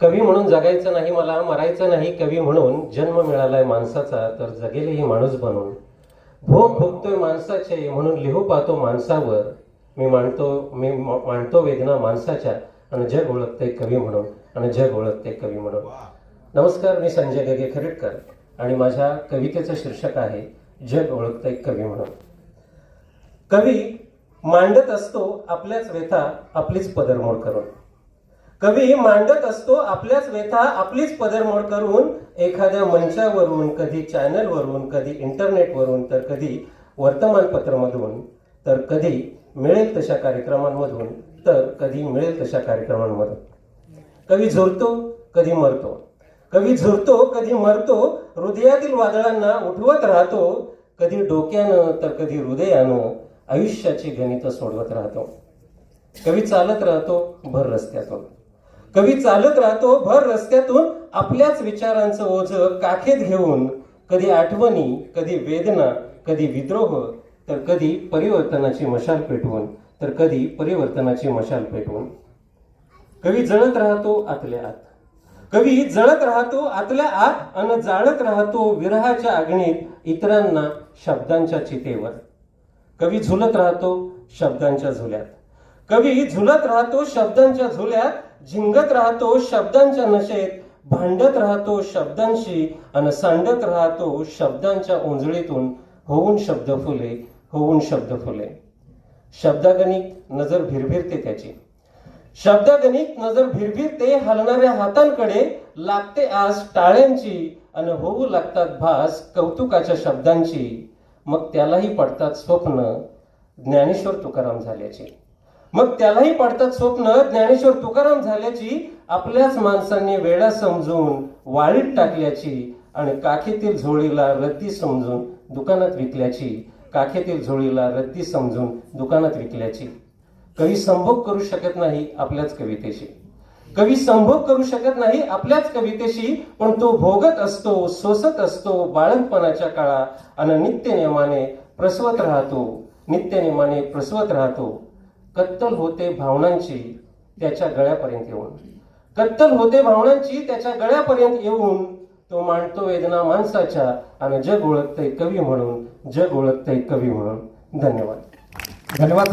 कवी म्हणून जगायचं नाही मला मरायचं नाही. कवी म्हणून जन्म मिळालाय माणसाचा तर जगेलही माणूस बनून. भोग भोगतोय माणसाचे म्हणून लिहू पाहतो माणसावर. मी मांडतो मी मांडतो वेदना माणसाच्या आणि जग ओळखते कवी म्हणून आणि जग ओळखते कवी म्हणून. नमस्कार मी संजय गगे खरेटकर आणि माझ्या कवितेचं शीर्षक आहे जग ओळखते कवी म्हणून. कवी मांडत असतो आपल्याच व्यथा आपलीच पदरमोड करून. कवी मांडत असतो आपल्याच व्यथा आपलीच पदरमोड करून एखाद्या मंचावरून कधी चॅनलवरून कधी इंटरनेटवरून तर कधी वर्तमानपत्रामधून तर कधी मिळेल तशा कार्यक्रमांमधून तर कधी मिळेल तशा कार्यक्रमांमधून. कवी झुरतो कधी मरतो. कवी झुरतो कधी मरतो हृदयातील वादळांना उठवत राहतो. कधी डोक्यानं तर कधी हृदयानं आयुष्याची गणित सोडवत राहतो. कवी चालत राहतो भर रस्त्यातून. कवी चालत राहतो भर रस्त्यातून आपल्याच विचारांचं ओझ काखेत घेऊन. कधी आठवणी कधी वेदना कधी विद्रोह तर कधी परिवर्तनाची मशाल पेटवून. तर कधी परिवर्तनाची मशाल पेटवून. कवी जळत राहतो आतल्या आत. कवी जळत राहतो आतल्या आत अन जाळत राहतो विरहाच्या अग्नीत इतरांना शब्दांच्या चितेवर. कवी झुलत राहतो शब्दांच्या झुल्यात. कवी झुलत राहतो शब्दांच्या झुल्यात झिंगत राहतो शब्दांच्या नशेत भांडत राहतो शब्दांशी आणि सांडत राहतो शब्दांच्या ओंजळीतून होऊन शब्द फुले होऊन शब्द फुले. शब्दागणिक नजर भिरभिरते त्याची. शब्दागणिक नजर भिरभिरते हलणाऱ्या हातांकडे लागते आज टाळ्यांची आणि होऊ लागतात भास कौतुकाच्या शब्दांची. मग त्यालाही पडतात स्वप्न. ज्ञानेश्वर तुकाराम झाल्याची. मग त्यालाही पडतात स्वप्न. ज्ञानेश्वर तुकाराम झाल्याची आपल्याच माणसांनी वेळा समजून वाळीत टाकल्याची आणि काखेतील झोळीला रद्दी समजून दुकानात विकल्याची काखेतील झोळीला रद्दी समजून दुकानात विकल्याची. कवी संभोग करू शकत नाही आपल्याच कवितेशी. कवी संभोग करू शकत नाही आपल्याच कवितेशी पण तो भोगत असतो सोसत असतो बाळंतपणाच्या काळा आणि नित्य नेमाने प्रसवत राहतो. नित्य नेमाने प्रसवत राहतो. कत्तल होते भावनांची त्याच्या गळ्यापर्यंत येऊन. कत्तल होते भावनांची त्याच्या गळ्यापर्यंत येऊन तो मांडतो वेदना माणसाच्या आणि जग ओळखतय कवी म्हणून जग ओळखतय कवी म्हणून. धन्यवाद. धन्यवाद.